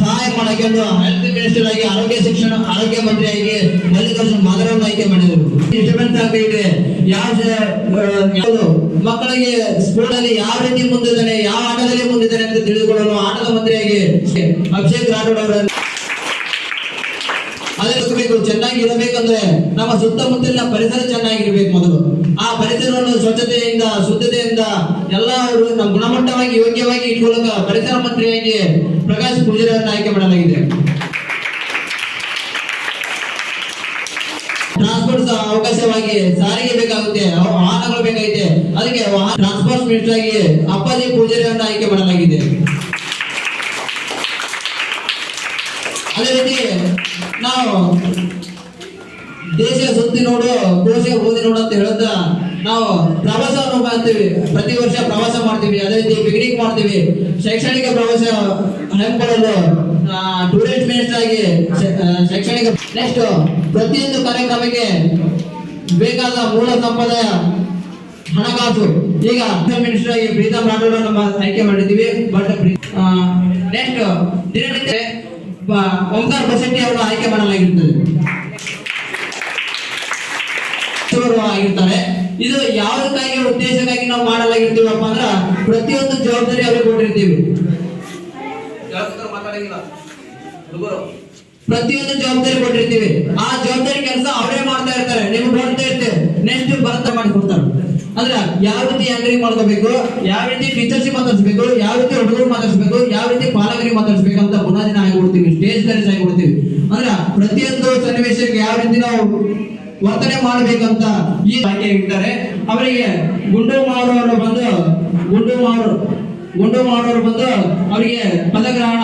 ಸಹಾಯ ಮಾಡಕ್ಕೆ health minister ಆಗಿ ಆರೋಗ್ಯ ಶಿಕ್ಷಣ, ಆರೋಗ್ಯ ಮಂತ್ರಿಯಾಗಿ ಮಲ್ಲಿಕಾರ್ಜುನ ಮಾದರವನ್ನು ಆಯ್ಕೆ ಮಾಡಿದರು. ಡಿಸ್ಟರ್ಬೆನ್ಸ್ ಆಗೈತೆ ಯಾವ ಮಕ್ಕಳಿಗೆ ಸ್ಕೂಲ್ ಅಲ್ಲಿ ಯಾವ ರೀತಿ ಮುಂದಿದ್ದಾನೆ, ಯಾವ ಆಟದಲ್ಲಿ ಮುಂದಿದ್ದಾನೆ ಅಂತ ತಿಳಿದುಕೊಳ್ಳಲು ಆಟದ ಮಂತ್ರಿಯಾಗಿ ಅಭಿಷೇಕ್ ರಾಠೋಡ್ ಅವರನ್ನು ಅದೇ ಚೆನ್ನಾಗಿ ಇರಬೇಕಂದ್ರೆ ನಮ್ಮ ಸುತ್ತಮುತ್ತಲಿನ ಪರಿಸರ ಚೆನ್ನಾಗಿರ್ಬೇಕು ಮೊದಲು. ಸ್ವಚ್ಛತೆಯಿಂದ, ಶುದ್ಧತೆಯಿಂದ ಎಲ್ಲರೂ ನಮ್ಮ ಗುಣಮಟ್ಟವಾಗಿ, ಯೋಗ್ಯವಾಗಿ ಇಟ್ಕೊಳ್ಳಕ ಪರಿಸರ ಮಂತ್ರಿಯಾಗಿ ಪ್ರಕಾಶ್ ಪೂಜಾರಿಯನ್ನು ಆಯ್ಕೆ ಮಾಡಲಾಗಿದೆ. ಟ್ರಾನ್ಸ್ಪೋರ್ಟ್ ಅವಕಾಶವಾಗಿ ಸಾರಿಗೆ ಬೇಕಾಗುತ್ತೆ ವಾಹನಗಳು ಬೇಕಾಗಿದೆ ಅದಕ್ಕೆ ಟ್ರಾನ್ಸ್ಪೋರ್ಟ್ ಮಿನಿಸ್ಟರ್ ಆಗಿ ಅಪ್ಪಾಜಿ ಪೂಜಾರಿಯನ್ನು ಆಯ್ಕೆ ಮಾಡಲಾಗಿದೆ. ಅದೇ ರೀತಿ ನಾವು ದೇಶ ಸುತ್ತಿ ನೋಡು ಕೋಶ ಓದಿ ನೋಡು ಅಂತ ಹೇಳ್ತಾ ನಾವು ಪ್ರವಾಸವನ್ನು ಮಾಡ್ತೀವಿ. ಪ್ರತಿ ವರ್ಷ ಪ್ರವಾಸ ಮಾಡ್ತೀವಿ. ಅದೇ ರೀತಿ ಪಿಕ್ನಿಕ್ ಮಾಡ್ತೀವಿ. ಶೈಕ್ಷಣಿಕ ಪ್ರವಾಸ ಹಮ್ಮಿಕೊಳ್ಳಲು ಟೂರಿಸ್ಟ್ ಮಿನಿಸ್ಟರ್ ಆಗಿ ಶೈಕ್ಷಣಿಕ ನೆಕ್ಸ್ಟ್ ಪ್ರತಿಯೊಂದು ಕಾರ್ಯಕ್ರಮಕ್ಕೆ ಬೇಕಾದ ಮೂಲ ಸಂಪದ ಹಣಕಾಸು. ಈಗ ಮಿನಿಸ್ಟರ್ ಆಗಿ ಪ್ರೀತಮ್ ರಾಠೋಡ್ ನಮ್ಮ ಆಯ್ಕೆ ಮಾಡಿದ್ದೀವಿ. ಬಟ್ ನೆಕ್ಸ್ಟ್ ದಿನನಿತ್ಯ ಓಂಕಾರ ಅವರು ಅವರನ್ನು ಆಯ್ಕೆ ಮಾಡಲಾಗಿರುತ್ತದೆ ಇದು ಯಾವುದಕ್ಕಾಗಿ ಉದ್ದೇಶಕ್ಕಾಗಿ ನಾವು ಮಾಡಲಾಗಿರ್ತೀವಪ್ಪ ಅಂದ್ರ ಪ್ರತಿಯೊಂದು ಜವಾಬ್ದಾರಿ ಅವ್ರಿಗೆ ಕೊಟ್ಟಿರ್ತೀವಿ. ಪ್ರತಿಯೊಂದು ಜವಾಬ್ದಾರಿ ಕೊಟ್ಟಿರ್ತೀವಿ. ಆ ಜವಾಬ್ದಾರಿ ಕೆಲಸ ಅವರೇ ಮಾಡ್ತಾ ಇರ್ತಾರೆ. ನೀವು ಬರ್ತಾ ಇರ್ತೇವೆ. ನೆಕ್ಸ್ಟ್ ಬರ್ತಾ ಮಾಡಿ ಕೊಡ್ತಾರೆ. ಅಂದ್ರೆ ಯಾವ ರೀತಿ ಅಂಗಡಿ ಮಾಡ್ಕೋಬೇಕು? ಯಾವ ರೀತಿ ಟೀಚರ್ಸ್ ಮಾತಾಡ್ಸ್ಬೇಕು? ಯಾವ ರೀತಿ ಹುಡುಗರು ಮಾತಾಡ್ಸ್ಬೇಕು? ಯಾವ ರೀತಿ ಪಾಲಕರಿಗೆ ಮಾತಾಡ್ಸ್ಬೇಕು ಅಂತ ಬುನಾದಿನ ಆಗಿಬಿಡ್ತೀವಿ ಸ್ಟೇಜ್ ಕರೆಸ್ ಆಗಿಬಿಡ್ತೀವಿ ಅಂದ್ರೆ ಪ್ರತಿಯೊಂದು ಸನ್ನಿವೇಶಕ್ಕೆ ಯಾವ ರೀತಿ ನಾವು ವರ್ತನೆ ಮಾಡಬೇಕಂತ ಈ ಆಯ್ಕೆ ಇರ್ತಾರೆ ಅವರಿಗೆ ಗುಂಡು ಮಾಡುವವರು ಬಂದು ಗುಂಡು ಮಾಡೋರು ಗುಂಡು ಮಾಡೋರು ಬಂದು ಅವರಿಗೆ ಪದಗ್ರಹಣ